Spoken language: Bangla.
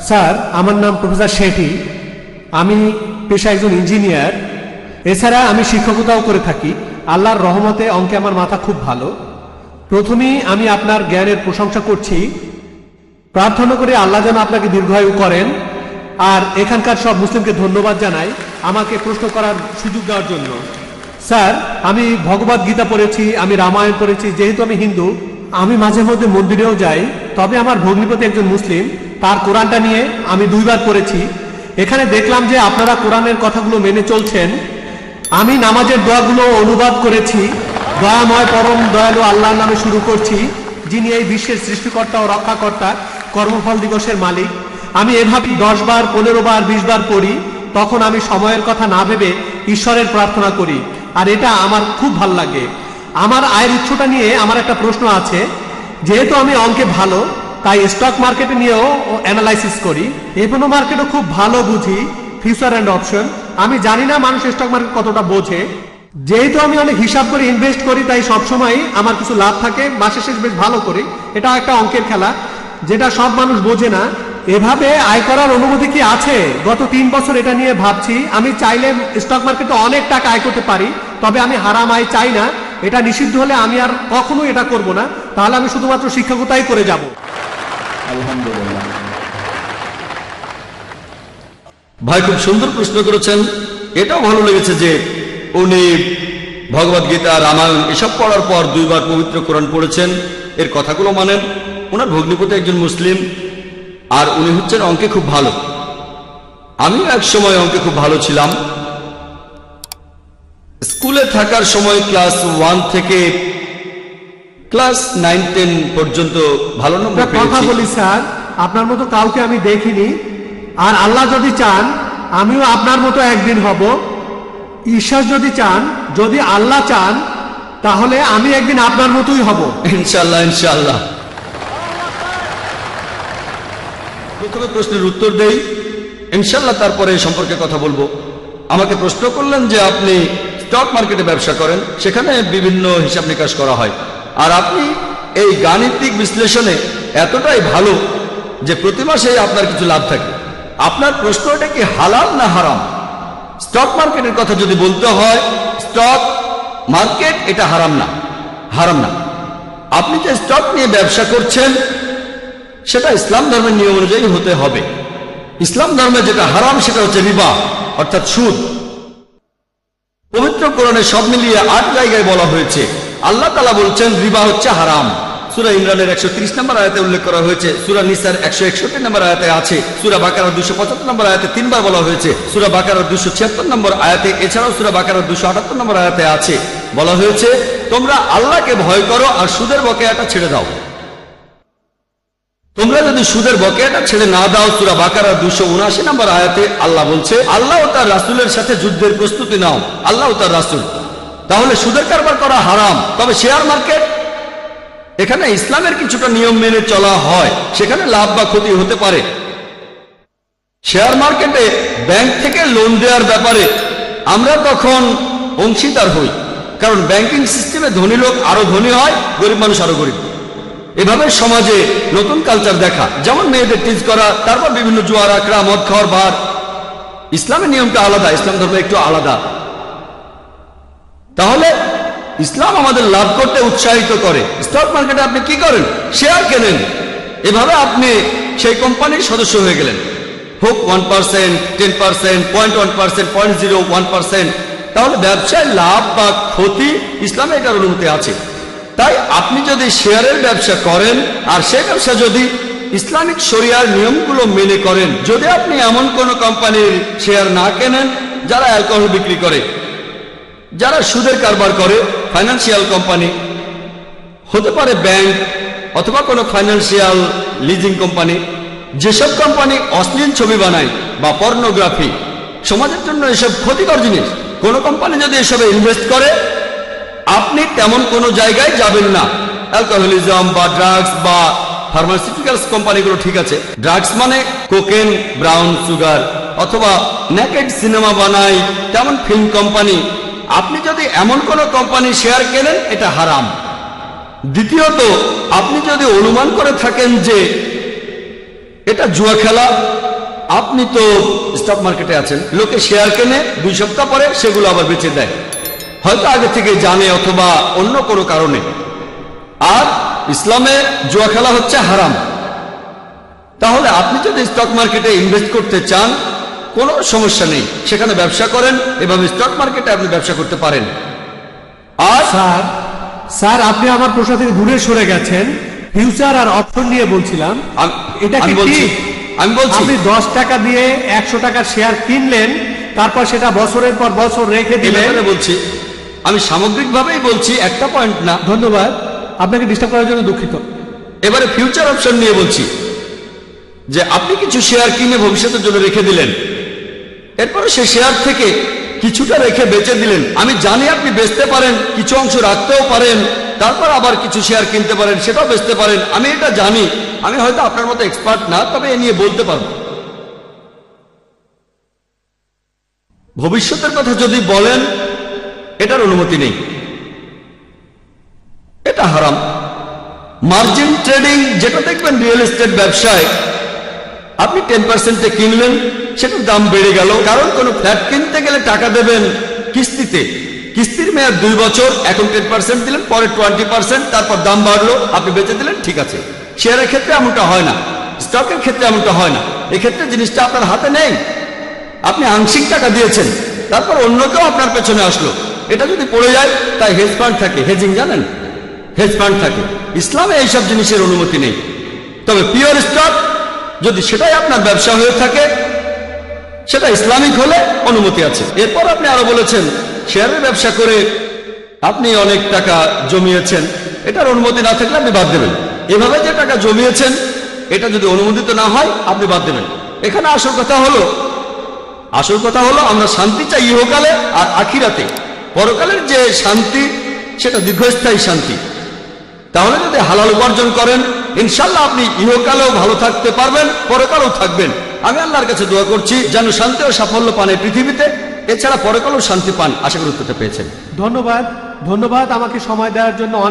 স্যার, আমার নাম প্রফেসর শেঠি। আমি পেশা একজন ইঞ্জিনিয়ার। এছাড়া আমি শিক্ষকতাও করে থাকি। আল্লাহর রহমতে অঙ্কে আমার মাথা খুব ভালো। প্রথমেই আমি আপনার জ্ঞানের প্রশংসা করছি। প্রার্থনা করে আল্লাহ যেন আপনাকে দীর্ঘায়ু করেন। আর এখানকার সব মুসলিমকে ধন্যবাদ জানাই আমাকে প্রশ্ন করার সুযোগ দেওয়ার জন্য। স্যার, আমি ভগবত গীতা পড়েছি, আমি রামায়ণ পড়েছি। যেহেতু আমি হিন্দু, আমি মাঝে মধ্যে মন্দিরেও যাই। তবে আমার ভগ্নিপতি একজন মুসলিম। তার কোরআনটা নিয়ে আমি দুইবার পড়েছি। এখানে দেখলাম যে আপনারা কোরআনের কথাগুলো মেনে চলছেন। আমি নামাজের দোয়াগুলো অনুবাদ করেছি। দয়াময়, পরম দয়ালু আল্লাহর নামে শুরু করছি। যিনি এই বিশ্বের সৃষ্টিকর্তা ও রক্ষাকর্তা, কর্মফল দিবসের মালিক। আমি এভাবে দশ বার, পনেরো বার, বিশ বার পড়ি। তখন আমি সময়ের কথা না ভেবে ঈশ্বরের প্রার্থনা করি। আর এটা আমার খুব ভালো লাগে। আমার আয়ের উৎসটা নিয়ে আমার একটা প্রশ্ন আছে। যেহেতু আমি অঙ্কে ভালো তাই স্টক মার্কেট নিয়েও অ্যানালাইসিস করি। এপনো মার্কেটও খুব ভালো বুঝি ফিউচার অ্যান্ড অপশন আমি জানি না মানুষ স্টক মার্কেট কতটা বোঝে। যেহেতু আমি অনেক হিসাব করে ইনভেস্ট করি, তাই সবসময় আমার কিছু লাভ থাকে। মাসে শেষ বেশ ভালো করি। এটা একটা অঙ্কের খেলা, যেটা সব মানুষ বোঝে না। এভাবে আয় করার অনুমতি কি আছে? গত তিন বছর এটা নিয়ে ভাবছি। আমি চাইলে স্টক মার্কেটে অনেক টাকা আয় করতে পারি, তবে আমি হারাম আয় চাই না। এটা নিষিদ্ধ হলে আমি আর কখনো এটা করব না। তাহলে আমি শুধুমাত্র শিক্ষকতাই করে যাব। আলহামদুলিল্লাহ। ভাই, খুব সুন্দর প্রশ্ন করেছেন। এটাও ভালো লেগেছে যে উনি ভগবত গীতা, রামায়ণ এসব পড়ার পর দুইবার পবিত্র কোরআন পড়েছেন। এর কথাগুলো মানেন ওনার ভগ্নিপতি একজন মুসলিম, আর উনি হচ্ছেন অঙ্কে খুব ভালো। আমিও এক সময় অঙ্কে খুব ভালো ছিলাম। স্কুলে থাকার সময় ক্লাস ওয়ান থেকে ক্লাস নাইন টেন পর্যন্ত ভালো নম্বর কথা বলি স্যার আপনার মতো কাউকে আমি দেখিনি। আর আল্লাহ যদি চান আমিও আপনার মতো একদিন হব। ঈশ্বর যদি চান যদি আল্লাহ চান তাহলে আমি একদিন আপনার মতোই হব। ইনশাল্লাহ ইনশাল্লাহ প্রথমে প্রশ্নের উত্তর দেই। ইনশাল্লাহ তারপরে এই সম্পর্কে কথা বলব। আমাকে প্রশ্ন করলেন যে আপনি স্টক মার্কেটে ব্যবসা করেন সেখানে বিভিন্ন হিসাব নিকাশ করা হয়। আর আপনি এই গাণিতিক বিশ্লেষণে এতটাই ভালো যে প্রতি মাসে আপনার কিছু লাভ থাকে। আপনার প্রশ্নটা কি হালাল না হারাম? স্টক মার্কেটের কথা যদি বলতে হয়, স্টক মার্কেট এটা হারাম না হারাম না। আপনি যে স্টক নিয়ে ব্যবসা করছেন, সেটা ইসলাম ধর্মের নিয়ম অনুযায়ী হতে হবে। ইসলাম ধর্মে যেটা হারাম, সেটা হচ্ছে রিবা, অর্থাৎ সুদ। পবিত্র সব মিলিয়ে আট জায়গায় বলা হয়েছে আল্লাহ তালা বলছেন, রিবা হচ্ছে হারাম। সুরা ইমরানের একশো ত্রিশ নম্বর আয়াতে উল্লেখ করা হয়েছে, সুরা নিসার একশো একষট্টি নম্বর আয়াতে আছে, সুরা বাকার দুশো পঁচাত্তর নম্বর আয়াতে তিনবার বলা হয়েছে, সুরা বাকার দুশো ছিয়াত্তর নম্বর আয়াতে, এছাড়াও সুরা বাকার দুশো আটাত্তর নম্বর আয়াতে আছে। বলা হয়েছে, তোমরা আল্লাহকে ভয় করো আর সুদের বকেয়াটা ছেড়ে দাও। তোমরা যদি সুদের বকেয়াটা ছেড়ে না দাও, সুরা বাকারা দুশো উনআশি নম্বর আয়াতে আল্লাহ বলছে, আল্লাহ ও তার রাসুলের সাথে যুদ্ধের প্রস্তুতি নাও। আল্লাহ তার রাসুল। তাহলে সুদের কারবার করা হারাম। তবে শেয়ার মার্কেট, এখানে ইসলামের কিছুটা নিয়ম মেনে চলা হয়, সেখানে লাভ বা ক্ষতি হতে পারে। শেয়ার মার্কেটে ব্যাংক থেকে লোন দেওয়ার ব্যাপারে আমরা তখন অংশীদার হই, কারণ ব্যাংকিং সিস্টেমে ধনী লোক আরও ধনী হয়, গরিব মানুষ আরও গরিব। এভাবে সমাজে নতুন কালচার দেখা, যেমন মেয়েদের টিজ করা, তারপর বিভিন্ন জুয়ার আখড়া মদ খাওয়ার বার ইসলামের নিয়মটা আলাদা, ইসলাম ধর্ম একটু আলাদা। তাহলে ইসলাম আমাদের লাভ করতে উৎসাহিত করে। স্টক মার্কেটে আপনি কি করেন? শেয়ার কেনেন। এভাবে আপনি সেই কোম্পানির সদস্য হয়ে গেলেন। হোক one percent ten percent point one percent point zero one percent তাহলে ব্যবসায় লাভ বা ক্ষতি ইসলামে এটার অনুমতি আছে। তাই আপনি যদি শেয়ারের ব্যবসা করেন, আর সেই ব্যবসা যদি ইসলামিক শরিয়ার নিয়মগুলো মেনে করেন, যদি আপনি এমন কোন কোম্পানির শেয়ার না কেনেন, যারা অ্যালকোহল বিক্রি করে যারা সুদের কারবার করে ফাইন্যান্সিয়াল কোম্পানি হতে পারে ব্যাংক অথবা কোনো ফাইন্যান্সিয়াল লিজিং কোম্পানি যেসব কোম্পানি অশ্লীল ছবি বানায় বা পর্নোগ্রাফি সমাজের জন্য এসব ক্ষতিকর জিনিস, কোন কোম্পানি যদি এসবে ইনভেস্ট করে, আপনি তেমন কোনো জায়গায় যাবেন না। অ্যালকোহলিজম বা ড্রাগস বা ফার্মাসিউটিক্যালস কোম্পানিগুলো ঠিক আছে। ড্রাগস মানে কোকেন ব্রাউন সুগার অথবা নেকেড সিনেমা বানায়, তেমন ফিল্ম কোম্পানি আপনি যদি এমন কোন কোম্পানি শেয়ার কেনেন, এটা হারাম। দ্বিতীয়ত, আপনি যদি অনুমান করে থাকেন যে এটা জুয়া খেলা, আপনি তো স্টক মার্কেটে আছেন, লোকে শেয়ার কেনে, দুই সপ্তাহ পরে সেগুলো আবার বেচে দেয়। হয়তো আগে থেকে জানে অথবা অন্য কোনো কারণে। আর ইসলামে জুয়া খেলা হচ্ছে হারাম। তাহলে আপনি যদি স্টক মার্কেটে ইনভেস্ট করতে চান কোনো সমস্যা নেই। সেখানে ব্যবসা করেন এভাবে স্টক মার্কেটে আপনি ব্যবসা করতে পারেন। আর স্যার স্যার আপনি আমার প্রশ্ন থেকে দূরে সরে গেছেন। ফিউচার আর অপশন নিয়ে বলছিলাম। এটা কি বলছি আমি বলছি আপনি দশ টাকা দিয়ে একশো টাকার শেয়ার কিনলেন তারপর সেটা বছরের পর বছর রেখে দিলেন। বলছি আমি সামগ্রিকভাবেই বলছি একটা পয়েন্ট না। ধন্যবাদ। আপনাকে ডিস্টার্ব করার জন্য দুঃখিত। এবারে ফিউচার অপশন নিয়ে বলছি যে আপনি কিছু শেয়ার কিনে ভবিষ্যতের জন্য রেখে দিলেন। এরপরে সেই শেয়ার থেকে কিছুটা রেখে বেচে দিলেন। আমি জানি আপনি বেচতে পারেন, কিছু অংশ রাখতেও পারেন, তারপর আবার কিছু শেয়ার কিনতে পারেন, সেটাও বেচতে পারেন। আমি এটা জানি। আমি হয়তো আপনার মতো এক্সপার্ট না, তবে এ নিয়ে বলতে পারব। ভবিষ্যতের কথা যদি বলেন, এটার অনুমতি নেই। এটা হারাম। মার্জিন ট্রেডিং, যেটা দেখবেন রিয়েল এস্টেট ব্যবসায় আপনি টেন পার্সেন্টে কিনলেন, সেটার দাম বেড়ে গেল। কারণ কোনো ফ্ল্যাট কিনতে গেলে টাকা দেবেন কিস্তিতে। কিস্তির মেয়াদ দুই বছর, এখন টেন পার্সেন্ট দিলেন, পরে টোয়েন্টি পার্সেন্ট তারপর দাম বাড়লো, আপনি বেঁচে দিলেন, ঠিক আছে। শেয়ারের ক্ষেত্রে এমনটা হয় না। স্টকের ক্ষেত্রে এমনটা হয় না। এক্ষেত্রে জিনিসটা আপনার হাতে নেই। আপনি আংশিক টাকা দিয়েছেন, তারপর অন্য কেউ আপনার পেছনে আসলো। এটা যদি পড়ে যায়, তাই হেজ ফান্ড থাকে। হেজিং জানেন? হেজ ফান্ড থাকে। ইসলামে এইসব জিনিসের অনুমতি নেই। তবে পিওর স্টক যদি সেটাই আপনার ব্যবসা হয়ে থাকে, সেটা ইসলামিক হলে অনুমতি আছে। এরপর আপনি আরও বলেছেন শেয়ারের ব্যবসা করে আপনি অনেক টাকা জমিয়েছেন, এটার অনুমতি না থাকলে আপনি বাদ দেবেন। এভাবে যে টাকা জমিয়েছেন, এটা যদি অনুমোদিত না হয়, আপনি বাদ দেবেন। এখানে আসল কথা হলো, আসল কথা হলো আমরা শান্তি চাই ইহকালে আর আখিরাতে। পরকালের যে শান্তি, সেটা দীর্ঘস্থায়ী শান্তি। তাহলে যদি হালাল উপার্জন করেন ইনশাল্লাহ আপনি ইহকালেও ভালো থাকতে পারবেন, পরকালেও থাকবেন। আমি আল্লাহর কাছে দোয়া করছি, যেন শান্তি ও সাফল্য পান এই পৃথিবীতে। এছাড়া পরকালেও শান্তি পান, আশা করি উত্তরটা পেয়েছেন। ধন্যবাদ ধন্যবাদ আমাকে সময় দেওয়ার জন্য।